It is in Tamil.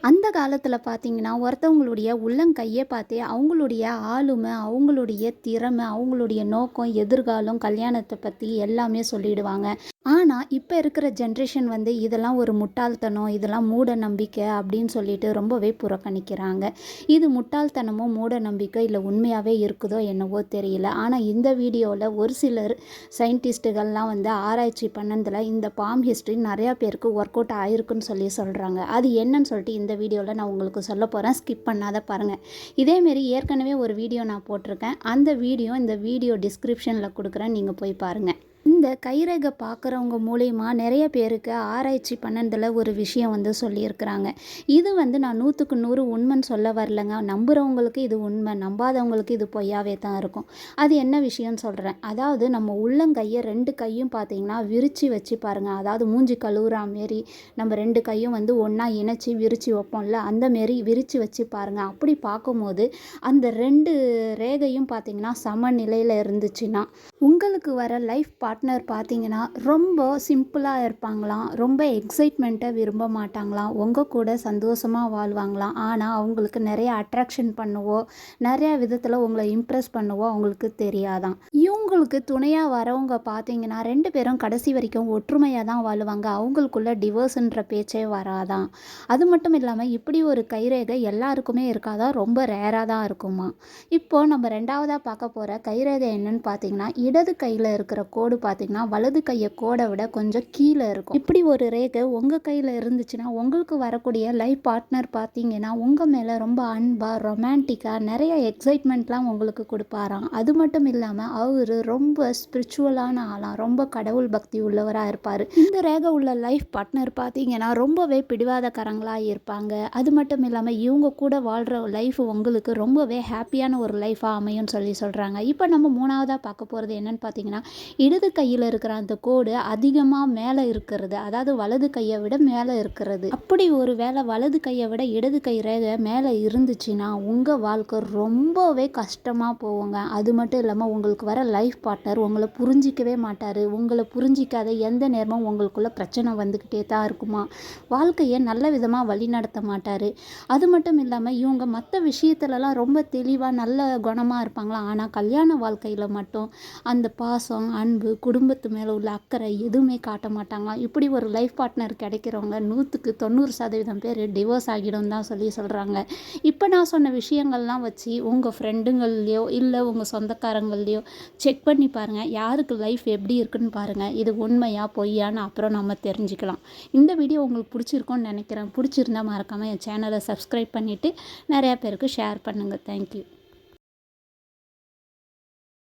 அந்த காலத்தில் பார்த்தீங்கன்னா ஒருத்தவங்களுடைய உள்ளங்கையை பார்த்தே அவங்களுடைய ஆளுமை அவங்களுடைய திறமை அவங்களுடைய நோக்கம் எதிர்காலம் கல்யாணத்தை பற்றி எல்லாமே சொல்லிடுவாங்க. ஆனால் இப்போ இருக்கிற ஜென்ரேஷன் வந்து இதெல்லாம் ஒரு முட்டாள்தனம் இதெல்லாம் மூட நம்பிக்கை அப்படின்னு சொல்லிட்டு ரொம்பவே புறக்கணிக்கிறாங்க. இது முட்டாள்தனமோ மூட நம்பிக்கை இல்லை உண்மையாகவே இருக்குதோ என்னவோ தெரியல. ஆனால் இந்த வீடியோவில் ஒரு சிலர் சயின்டிஸ்ட்டுகள்லாம் வந்து ஆராய்ச்சி பண்ணதில் இந்த பாம் ஹிஸ்ட்ரி நிறையா பேருக்கு ஒர்க் அவுட் ஆயிருக்குன்னு சொல்லி சொல்கிறாங்க அது என்னன்னு சொல்லிட்டு இந்த வீடியோவில் நான் உங்களுக்கு சொல்ல போகிறேன் ஸ்கிப் பண்ணாத பாருங்கள் இதேமாரி ஏற்கனவே ஒரு வீடியோ நான் போட்டிருக்கேன். அந்த வீடியோ இந்த வீடியோ டிஸ்கிரிப்ஷனில் கொடுக்குறேன். நீங்கள் போய் பாருங்கள் இந்த கைரேகை பார்க்குறவங்க மூலயமா நிறைய பேருக்கு ஆராய்ச்சி பண்ணதில் ஒரு விஷயம் வந்து சொல்லியிருக்கிறாங்க. இது வந்து நான் நூற்றுக்கு நூறு உண்மைன்னு சொல்ல வரலங்க. நம்புகிறவங்களுக்கு இது உண்மை நம்பாதவங்களுக்கு இது பொய்யாவே தான் இருக்கும். அது என்ன விஷயம்னு சொல்கிறேன் அதாவது நம்ம உள்ளங்கையை ரெண்டு கையும் பார்த்தீங்கன்னா விரித்து வச்சு பாருங்கள் அதாவது மூஞ்சி கழுவுறா மாரி நம்ம ரெண்டு கையும் வந்து ஒன்றா இணைச்சி விரித்து வைப்போம்ல. அந்த மாரி விரித்து வச்சு பாருங்கள் அப்படி பார்க்கும்போது அந்த ரெண்டு ரேகையும் பார்த்தீங்கன்னா சமநிலையில் இருந்துச்சுன்னா உங்களுக்கு வர லைஃப் பார்ட்னர் பார்த்தீங்கன்னா ரொம்ப சிம்பிளாக இருப்பாங்களாம். ரொம்ப எக்ஸைட்மெண்ட்டை விரும்ப மாட்டாங்களாம். உங்கள் கூட சந்தோஷமாக வாழ்வாங்களாம். ஆனால் அவங்களுக்கு நிறைய அட்ராக்ஷன் பண்ணுவோ நிறையா விதத்தில் உங்களை இம்ப்ரெஸ் பண்ணுவோ அவங்களுக்கு தெரியாதான் அவங்களுக்கு துணையாக வரவங்க பார்த்தீங்கன்னா ரெண்டு பேரும் கடைசி வரைக்கும் ஒற்றுமையாக தான் வாழுவாங்க. அவங்களுக்குள்ள டிவோர்ஸுன்ற பேச்சே வராதான் அது மட்டும் இல்லாமல் இப்படி ஒரு கைரேகை எல்லாருக்குமே இருக்காதான் ரொம்ப ரேராக தான் இருக்குமா? இப்போது நம்ம ரெண்டாவதாக பார்க்க போகிற கைரேகை என்னன்னு பார்த்தீங்கன்னா இடது கையில் இருக்கிற கோடு பார்த்தீங்கன்னா வலது கையை கோடை விட கொஞ்சம் கீழே இருக்கும். இப்படி ஒரு ரேகை உங்கள் கையில் இருந்துச்சுன்னா உங்களுக்கு வரக்கூடிய லைஃப் பார்ட்னர் பார்த்தீங்கன்னா உங்கள் மேலே ரொம்ப அன்பாக ரொமான்டிக்காக நிறைய எக்ஸைட்மெண்ட்லாம் உங்களுக்கு கொடுப்பாராம். அது மட்டும் இல்லாமல் அவர் ரொம்ப ஸ்பிரிச்சுவலான ஆளாக ரொம்ப கடவுள் பக்தி உள்ளவராக இருப்பார். இந்த ரேகை உள்ள லைஃப் பார்ட்னர் பார்த்தீங்கன்னா ரொம்பவே பிடிவாதக்காரங்களாக இருப்பாங்க. அது மட்டும் இல்லாமல் இவங்க கூட வாழ்கிற லைஃப் உங்களுக்கு ரொம்பவே ஹாப்பியான ஒரு லைஃபாக அமையும்னு சொல்லி சொல்கிறாங்க இப்போ நம்ம மூணாவதாக பார்க்க போகிறது என்னன்னு பார்த்தீங்கன்னா இடது கையில் இருக்கிற அந்த கோடு அதிகமாக மேலே இருக்கிறது. அதாவது வலது கையை விட மேலே இருக்கிறது. அப்படி ஒரு வேளை வலது கையை விட இடது கை ரேகை மேலே இருந்துச்சுன்னா உங்கள் வாழ்க்கை ரொம்பவே கஷ்டமாக போகுங்க. அது மட்டும் இல்லாமல் உங்களுக்கு வர லைஃப் லைஃப் பார்ட்னர் உங்களை புரிஞ்சிக்கவே மாட்டார். உங்களை புரிஞ்சிக்காத எந்த நேரமும் உங்களுக்குள்ள பிரச்சனை வந்துக்கிட்டே தான் இருக்குமா? வாழ்க்கையை நல்ல விதமாக வழி நடத்த மாட்டார். அது மட்டும் இல்லாமல் இவங்க மற்ற விஷயத்துலலாம் ரொம்ப தெளிவாக நல்ல குணமாக இருப்பாங்களா? ஆனால் கல்யாண வாழ்க்கையில் மட்டும் அந்த பாசம் அன்பு குடும்பத்து மேலே உள்ள அக்கறை எதுவுமே காட்ட மாட்டாங்களாம் இப்படி ஒரு லைஃப் பார்ட்னர் கிடைக்கிறவங்க நூற்றுக்கு தொண்ணூறு சதவீதம் பேர் டிவோர்ஸ் ஆகிடும் தான் சொல்லி சொல்கிறாங்க இப்போ நான் சொன்ன விஷயங்கள்லாம் வச்சு உங்கள் ஃப்ரெண்டுங்கள்லையோ இல்லை உங்கள் சொந்தக்காரங்கள்லையோ செக் செக் பண்ணி பாருங்கள் யாருக்கு லைஃப் எப்படி இருக்குன்னு பாருங்கள் இது உண்மையா பொய்யான்னு அப்புறம் நம்ம தெரிஞ்சுக்கலாம். இந்த வீடியோ உங்களுக்கு பிடிச்சிருக்கோன்னு நினைக்கிறேன். பிடிச்சிருந்தா மறக்காமல் என் சேனலை சப்ஸ்கிரைப் பண்ணிவிட்டு நிறையா பேருக்கு ஷேர் பண்ணுங்கள் தேங்க்யூ